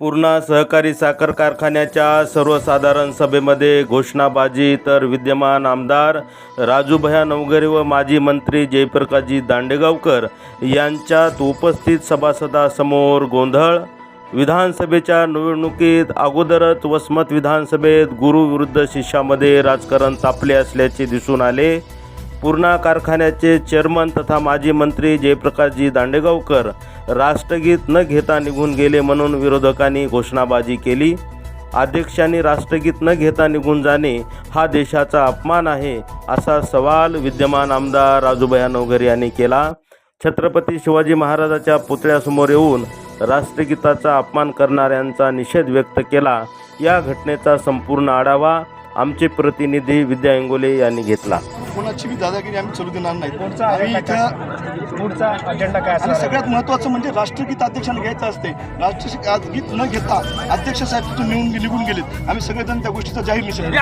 पूर्णा सहकारी साखर कारखान्याच्या सर्वसाधारण सभेमध्ये घोषणाबाजी तर विद्यमान आमदार राजूभया नवघरे व माजी मंत्री जयप्रकाशजी दांडेगावकर यांच्यात उपस्थित सभासदासमोर गोंधळ. विधानसभेच्या निवडणुकीत अगोदरच वसमत विधानसभेत गुरुविरुद्ध शिष्यामध्ये राजकारण तापले असल्याचे दिसून आले. पूर्णा कारखान्याचे चेअरमन तथा माजी मंत्री जयप्रकाशजी दांडेगावकर राष्ट्रगीत न घेता निघून गेले म्हणून विरोधकांनी घोषणाबाजी केली. अध्यक्षांनी राष्ट्रगीत न घेता निघून जाणे हा देशाचा अपमान आहे असा सवाल विद्यमान आमदार राजूभया नवघरे यांनी केला. छत्रपती शिवाजी महाराजाच्या पुतळ्यासमोर येऊन राष्ट्रगीताचा अपमान करणाऱ्यांचा निषेध व्यक्त केला. या घटनेचा संपूर्ण आढावा आमचे प्रतिनिधी विद्या इंगोले यांनी घेतला. कोणाची बी दादागिरी आम्ही चलू देणार नाही. पुढचा आम्ही अजेंडा इथं पुढचा अजेंडा काय आणि सगळ्यात महत्त्वाचं म्हणजे राष्ट्रगीत अध्यक्षांना घ्यायचं असते. राष्ट्रगीत न घेता अध्यक्ष साहेब तिथून निघून निघून गेलेत. आम्ही सगळेजण त्या गोष्टीचा जाहीर निषेध